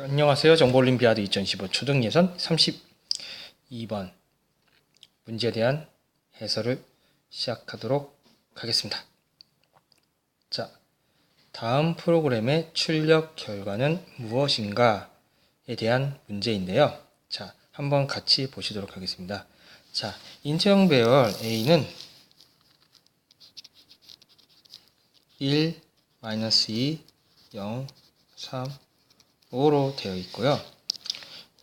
안녕하세요. 정보올림피아드 2015 초등 예선 32번 문제에 대한 해설을 시작하도록 하겠습니다. 자, 다음 프로그램의 출력 결과는 무엇인가에 대한 문제인데요. 자, 한번 같이 보시도록 하겠습니다. 자, 인체형 배열 A는 1, 마이너스 2, 0, 3, 5로 되어 있고요.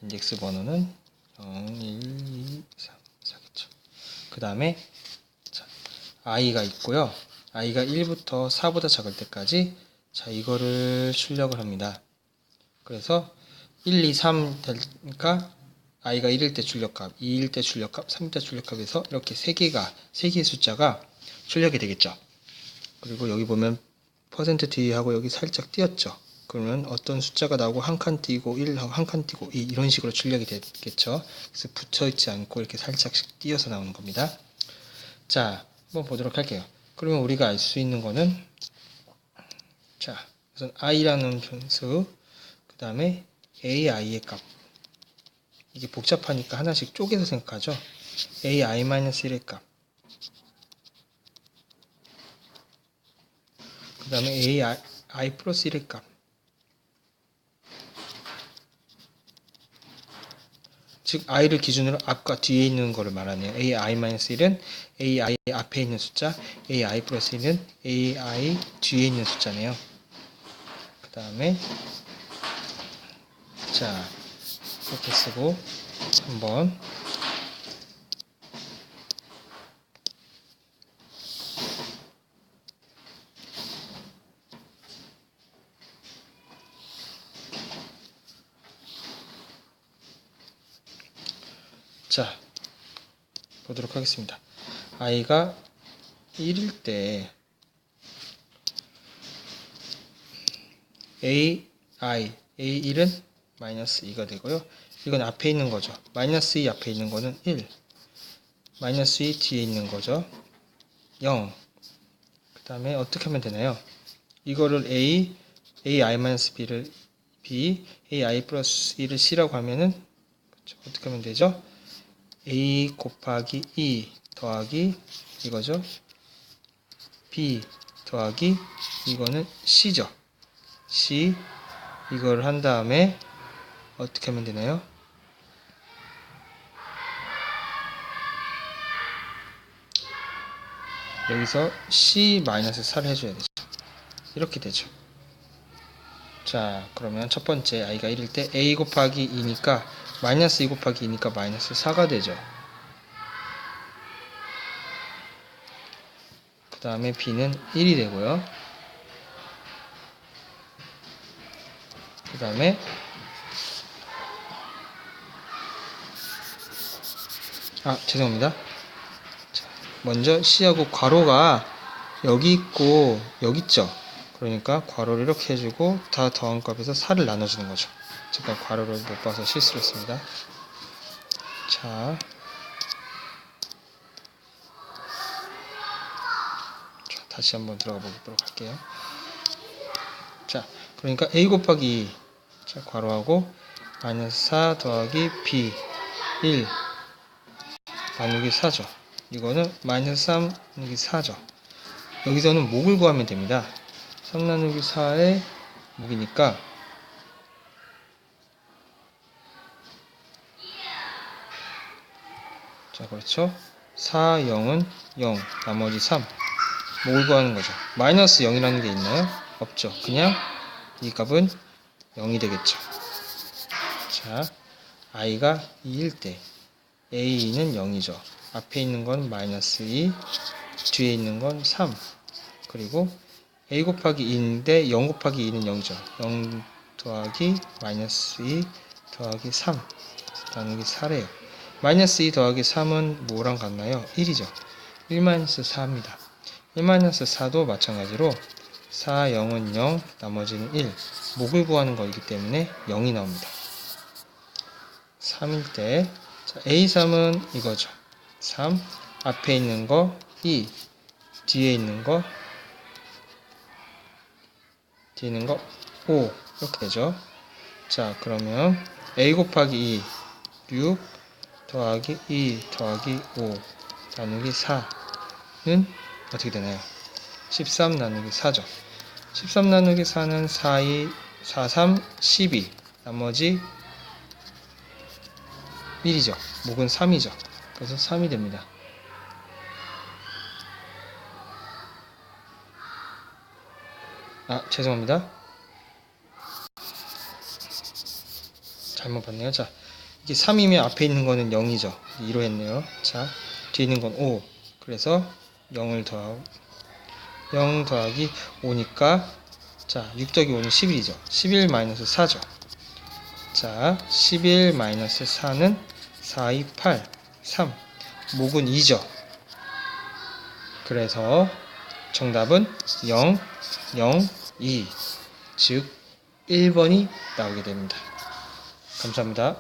인덱스 번호는 0, 1, 2, 3, 4겠죠. 그 다음에 i가 있고요. i가 1부터 4보다 작을 때까지 자 이거를 출력을 합니다. 그래서 1, 2, 3 되니까 i가 1일 때 출력값, 2일 때 출력값, 3일 때 출력값에서 이렇게 세 개가 세 개의 숫자가 출력이 되겠죠. 그리고 여기 보면 퍼센트 뒤하고 여기 살짝 띄었죠. 그러면 어떤 숫자가 나오고 한 칸 띄고 1 하고 한 칸 띄고 2 이런 식으로 출력이 되겠죠. 그래서 붙여 있지 않고 이렇게 살짝씩 띄어서 나오는 겁니다. 자, 한번 보도록 할게요. 그러면 우리가 알 수 있는 거는 자, 우선 i라는 변수 그 다음에 ai의 값 이게 복잡하니까 하나씩 쪼개서 생각하죠. ai-1의 값 그 다음에 ai i 플러스 1의 값 즉 i를 기준으로 앞과 뒤에 있는 거를 말하네요. ai-1은 ai 앞에 있는 숫자, ai 플러스 1은 ai 뒤에 있는 숫자네요. 그 다음에 자 이렇게 쓰고 한번 자, 보도록 하겠습니다. i가 1일 때 a, i, a1은 마이너스 2가 되고요. 이건 앞에 있는 거죠. 마이너스 2 앞에 있는 거는 1. 마이너스 2 뒤에 있는 거죠. 0. 그 다음에 어떻게 하면 되나요? 이거를 a, ai-b를 b, ai 플러스 1을 c라고 하면은 그렇죠. 어떻게 하면 되죠? A 곱하기 2 더하기 이거죠. b 더하기 이거는 c죠. c 이걸 한 다음에 어떻게 하면 되나요? 여기서 c-4를 해줘야 되죠. 이렇게 되죠. 자, 그러면 첫 번째 i가 1일 때 a 곱하기 2니까 마이너스 2 곱하기 2니까 마이너스 4가 되죠. 그 다음에 b는 1이 되고요. 그 다음에 아 죄송합니다. 자, 먼저 c하고 괄호가 여기 있고 여기 있죠. 그러니까 괄호를 이렇게 해주고 다 더한 값에서 4를 나눠주는 거죠. 제가 괄호를 못 봐서 실수를 했습니다. 자, 자 다시 한번 들어가 보도록 할게요. 자, 그러니까 a 곱하기 2, 자 괄호하고 마이너스 4 더하기 b 1 나누기 4죠. 이거는 마이너스 3 나누기 4죠. 여기서는 목을 구하면 됩니다. 3 나누기 4의 목이니까. 자 그렇죠? 4, 0은 0 나머지 3 목을 구하는 거죠? 마이너스 0이라는 게 있나요? 없죠. 그냥 이 값은 0이 되겠죠. 자 i가 2일 때 a는 0이죠. 앞에 있는 건 마이너스 2 뒤에 있는 건 3 그리고 a 곱하기 2인데 0 곱하기 2는 0이죠 0 더하기 마이너스 2 더하기 3 나누기 4래요 마이너스 2 더하기 3은 뭐랑 같나요? 1이죠. 1 마이너스 4입니다. 1 마이너스 4도 마찬가지로 4, 0은 0, 나머지는 1. 목을 구하는 거이기 때문에 0이 나옵니다. 3일 때 자, A3은 이거죠. 3, 앞에 있는 거 2, 뒤에 있는 거 있는 거 5. 이렇게 되죠. 자, 그러면 a 곱하기 2, 6 더하기 2 더하기 5 나누기 4는 어떻게 되나요? 13 나누기 4죠. 13 나누기 4는 4, 2, 4, 3, 12. 나머지 1이죠. 목은 3이죠. 그래서 3이 됩니다. 아, 죄송합니다. 잘못 봤네요. 자, 이게 3이면 앞에 있는 거는 0이죠. 2로 했네요. 자, 뒤에 있는 건 5. 그래서 0을 더하고 0 더하기 5니까 자, 6 더하기 5는 11이죠. 11 마이너스 4죠. 자, 11 마이너스 4는 4, 2, 8, 3. 목은 2죠. 그래서 정답은 0, 0, 2. 즉, 1번이 나오게 됩니다. 감사합니다.